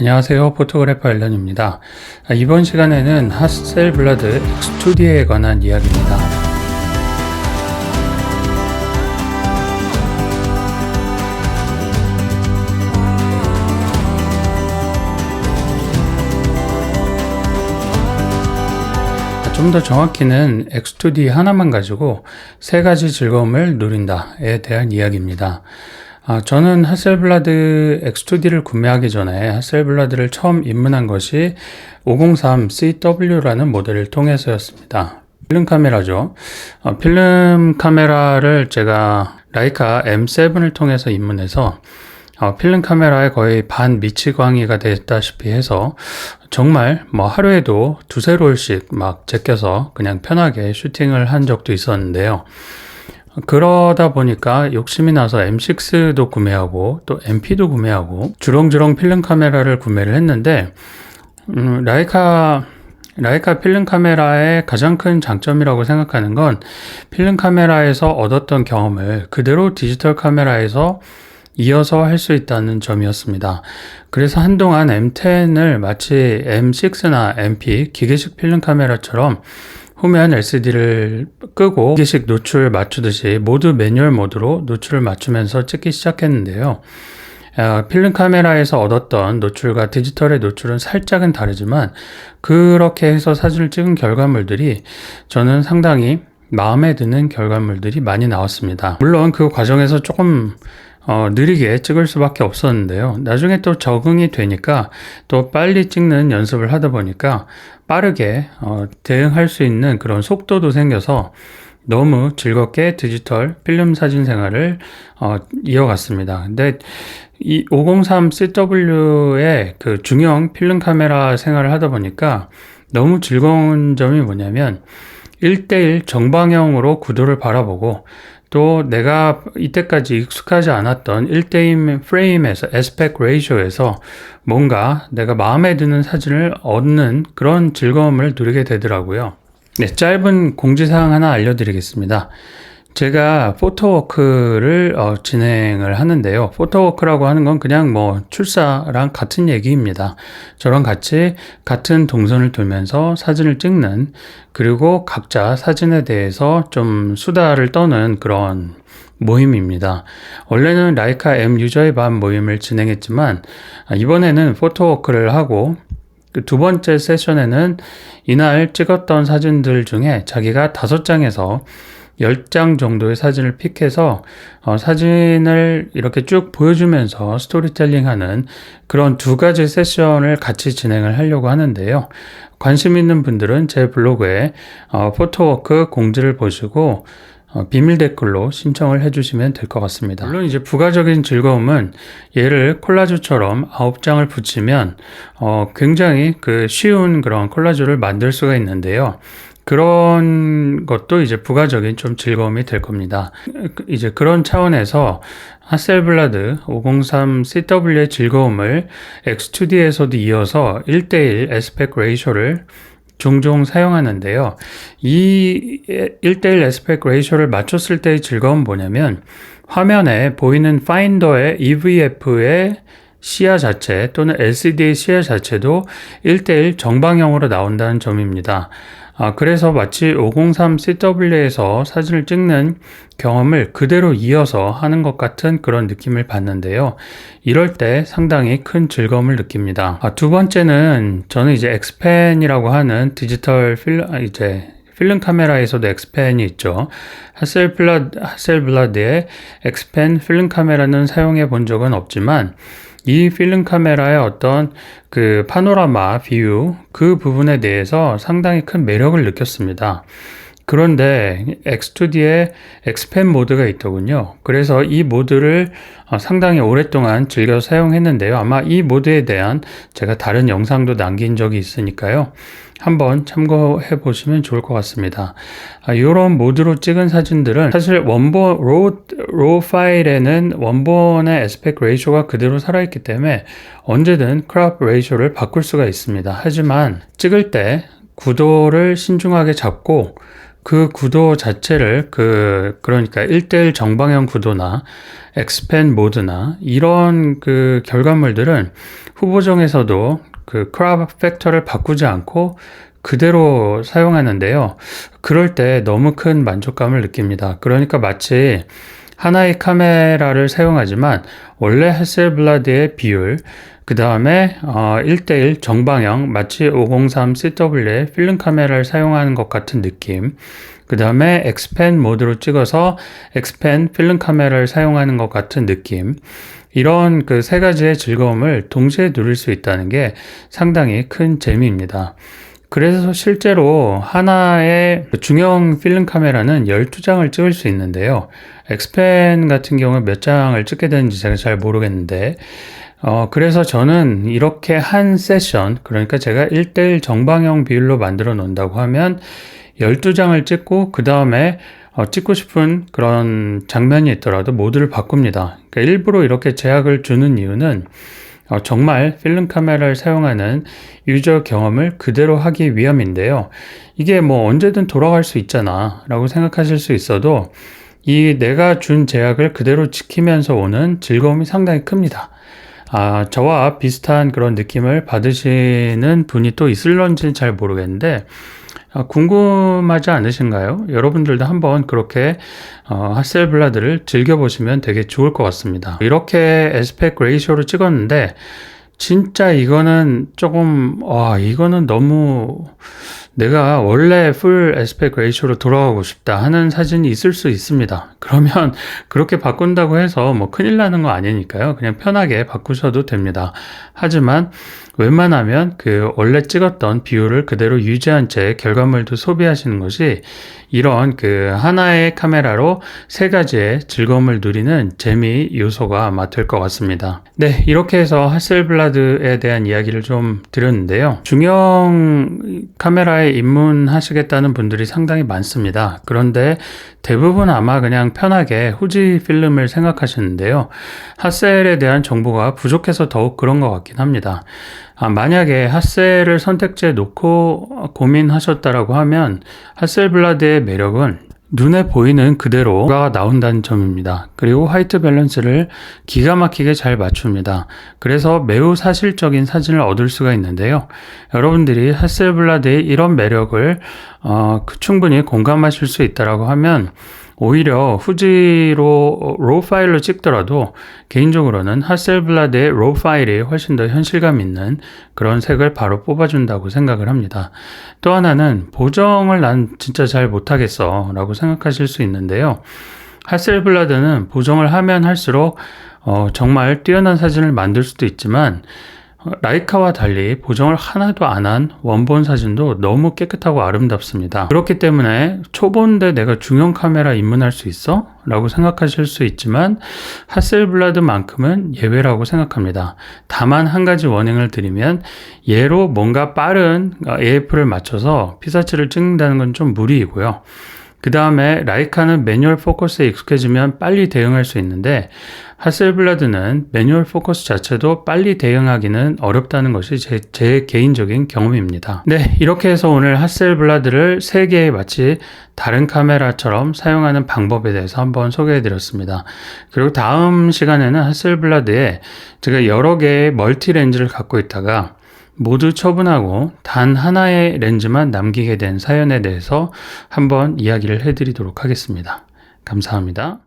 안녕하세요. 포토그래퍼 앨런입니다. 아, 이번 시간에는 하셀블라드 X2D에 관한 이야기입니다. 좀 더 정확히는 X2D 하나만 가지고 세 가지 즐거움을 누린다에 대한 이야기입니다. 아, 저는 하셀블라드 X2D를 구매하기 전에 하셀블라드를 처음 입문한 것이 503CW라는 모델을 통해서였습니다. 필름 카메라죠. 어, 필름 카메라를 제가 라이카 M7을 통해서 입문해서 어, 필름 카메라에 거의 반 미치광이가 됐다시피 해서 정말 뭐 하루에도 두세 롤씩 막 제껴서 그냥 편하게 슈팅을 한 적도 있었는데요. 그러다 보니까 욕심이 나서 M6도 구매하고 또 MP도 구매하고 주렁주렁 필름 카메라를 구매를 했는데 음, 라이카 라이카 필름 카메라의 가장 큰 장점이라고 생각하는 건 필름 카메라에서 얻었던 경험을 그대로 디지털 카메라에서 이어서 할 수 있다는 점이었습니다. 그래서 한동안 M10을 마치 M6나 MP 기계식 필름 카메라처럼 후면 LCD를 끄고 기계식 노출 맞추듯이 모두 매뉴얼 모드로 노출을 맞추면서 찍기 시작했는데요. 어, 필름 카메라에서 얻었던 노출과 디지털의 노출은 살짝은 다르지만 그렇게 해서 사진을 찍은 결과물들이 저는 상당히 마음에 드는 결과물들이 많이 나왔습니다. 물론 그 과정에서 조금 어, 느리게 찍을 수밖에 없었는데요. 나중에 또 적응이 되니까 또 빨리 찍는 연습을 하다 보니까 빠르게 어, 대응할 수 있는 그런 속도도 생겨서 너무 즐겁게 디지털 필름 사진 생활을 어, 이어갔습니다. 근데 이 503CW의 그 중형 필름 카메라 생활을 하다 보니까 너무 즐거운 점이 뭐냐면 1대1 정방형으로 구도를 바라보고 또 내가 이때까지 익숙하지 않았던 1대1 프레임에서 에스펙 레이쇼에서 뭔가 내가 마음에 드는 사진을 얻는 그런 즐거움을 누리게 되더라고요. 네, 짧은 공지사항 하나 알려드리겠습니다. 제가 포토워크를 어, 진행을 하는데요. 포토워크라고 하는 건 그냥 뭐 출사랑 같은 얘기입니다. 저랑 같이 같은 동선을 돌면서 사진을 찍는 그리고 각자 사진에 대해서 좀 수다를 떠는 그런 모임입니다. 원래는 라이카 M 유저의 밤 모임을 진행했지만 아, 이번에는 포토워크를 하고 그두 번째 세션에는 이날 찍었던 사진들 중에 자기가 다섯 장에서 10장 정도의 사진을 픽해서 어, 사진을 이렇게 쭉 보여주면서 스토리텔링 하는 그런 두 가지 세션을 같이 진행을 하려고 하는데요. 관심 있는 분들은 제 블로그에 어, 포토워크 공지를 보시고 어, 비밀 댓글로 신청을 해주시면 될 것 같습니다. 물론 이제 부가적인 즐거움은 얘를 콜라주처럼 9장을 붙이면 어, 굉장히 그 쉬운 그런 콜라주를 만들 수가 있는데요. 그런 것도 이제 부가적인 좀 즐거움이 될 겁니다. 이제 그런 차원에서 하셀블라드 503CW의 즐거움을 X2D에서도 이어서 1대1 에스펙 레이쇼를 종종 사용하는데요. 이 1대1 에스펙 레이쇼를 맞췄을 때의 즐거움은 뭐냐면 화면에 보이는 파인더의 EVF의 시야 자체 또는 LCD의 시야 자체도 1대1 정방형으로 나온다는 점입니다. 아, 그래서 마치 503CW에서 사진을 찍는 경험을 그대로 이어서 하는 것 같은 그런 느낌을 받는데요. 이럴 때 상당히 큰 즐거움을 느낍니다. 아, 두 번째는 저는 이제 엑스펜이라고 하는 디지털 필, 아, 이제 필름 카메라에서도 엑스펜이 있죠. 하셀블라드, 하셀블라드의 엑스펜 필름 카메라는 사용해 본 적은 없지만 이 필름 카메라의 어떤 그 파노라마 뷰그 부분에 대해서 상당히 큰 매력을 느꼈습니다. 그런데 X2D에 엑스펜 모드가 있더군요. 그래서 이 모드를 어, 상당히 오랫동안 즐겨 사용했는데요. 아마 이 모드에 대한 제가 다른 영상도 남긴 적이 있으니까요. 한번 참고해 보시면 좋을 것 같습니다. 이런 아, 모드로 찍은 사진들은 사실 원본 로, 로 파일에는 원본의 에스펙 레이쇼가 그대로 살아있기 때문에 언제든 크롭 레이쇼를 바꿀 수가 있습니다. 하지만 찍을 때 구도를 신중하게 잡고 그 구도 자체를 그 그러니까 1대1 정방형 구도나 엑스펜 모드나 이런 그 결과물들은 후보정에서도 그 크랍 팩터를 바꾸지 않고 그대로 사용하는데요. 그럴 때 너무 큰 만족감을 느낍니다. 그러니까 마치 하나의 카메라를 사용하지만 원래 헬셀블라드의 비율, 그 다음에 어, 1대1 정방형 마치 503 CW의 필름 카메라를 사용하는 것 같은 느낌 그 다음에 엑스펜 모드로 찍어서 엑스펜 필름 카메라를 사용하는 것 같은 느낌 이런 그 세 가지의 즐거움을 동시에 누릴 수 있다는 게 상당히 큰 재미입니다. 그래서 실제로 하나의 중형 필름 카메라는 12장을 찍을 수 있는데요. 엑스펜 같은 경우에 몇 장을 찍게 되는지 제가 잘 모르겠는데 어, 그래서 저는 이렇게 한 세션, 그러니까 제가 1대1 정방형 비율로 만들어 놓는다고 하면 12장을 찍고, 그 다음에 어, 찍고 싶은 그런 장면이 있더라도 모드를 바꿉니다. 그러니까 일부러 이렇게 제약을 주는 이유는 어, 정말 필름 카메라를 사용하는 유저 경험을 그대로 하기 위함인데요. 이게 뭐 언제든 돌아갈 수 있잖아 라고 생각하실 수 있어도 이 내가 준 제약을 그대로 지키면서 오는 즐거움이 상당히 큽니다. 아, 저와 비슷한 그런 느낌을 받으시는 분이 또 있을런지는 잘 모르겠는데, 아, 궁금하지 않으신가요? 여러분들도 한번 그렇게 어, 핫셀블라드를 즐겨보시면 되게 좋을 것 같습니다. 이렇게 에스펙 레이쇼로 찍었는데, 진짜 이거는 조금, 와, 이거는 너무 내가 원래 풀 에스펙 레이쇼로 돌아가고 싶다 하는 사진이 있을 수 있습니다. 그러면 그렇게 바꾼다고 해서 뭐 큰일 나는 거 아니니까요. 그냥 편하게 바꾸셔도 됩니다. 하지만 웬만하면 그 원래 찍었던 비율을 그대로 유지한 채 결과물도 소비하시는 것이 이런 그 하나의 카메라로 세 가지의 즐거움을 누리는 재미 요소가 될것 같습니다. 네, 이렇게 해서 하셀블라드에 대한 이야기를 좀 드렸는데요. 중형 카메라 에 입문하시겠다는 분들이 상당히 많습니다. 그런데 대부분 아마 그냥 편하게 후지 필름을 생각하시는데요. 핫셀에 대한 정보가 부족해서 더욱 그런 것 같긴 합니다. 아, 만약에 핫셀을 선택지에 놓고 고민하셨다라고 하면 핫셀 블라드의 매력은 눈에 보이는 그대로가 나온다는 점입니다. 그리고 화이트 밸런스를 기가 막히게 잘 맞춥니다. 그래서 매우 사실적인 사진을 얻을 수가 있는데요. 여러분들이 핫셀블라드의 이런 매력을 어, 그 충분히 공감하실 수 있다라고 하면 오히려 후지로 로 파일로 찍더라도 개인적으로는 하셀블라드의 로 파일이 훨씬 더 현실감 있는 그런 색을 바로 뽑아준다고 생각을 합니다. 또 하나는 보정을 난 진짜 잘 못하겠어 라고 생각하실 수 있는데요. 하셀블라드는 보정을 하면 할수록 어, 정말 뛰어난 사진을 만들 수도 있지만 라이카와 달리 보정을 하나도 안 한 원본 사진도 너무 깨끗하고 아름답습니다. 그렇기 때문에 초본데 내가 중형 카메라 입문할 수 있어? 라고 생각하실 수 있지만 하셀블라드만큼은 예외라고 생각합니다. 다만 한 가지 워닝을 드리면 얘로 뭔가 빠른 AF를 맞춰서 피사체를 찍는다는 건 좀 무리이고요. 그 다음에 라이카는 매뉴얼 포커스에 익숙해지면 빨리 대응할 수 있는데 하셀블라드는 매뉴얼 포커스 자체도 빨리 대응하기는 어렵다는 것이 제, 제 개인적인 경험입니다. 네, 이렇게 해서 오늘 하셀블라드를 3개의 마치 다른 카메라처럼 사용하는 방법에 대해서 한번 소개해 드렸습니다. 그리고 다음 시간에는 하셀블라드에 제가 여러 개의 멀티 렌즈를 갖고 있다가 모두 처분하고 단 하나의 렌즈만 남기게 된 사연에 대해서 한번 이야기를 해드리도록 하겠습니다. 감사합니다.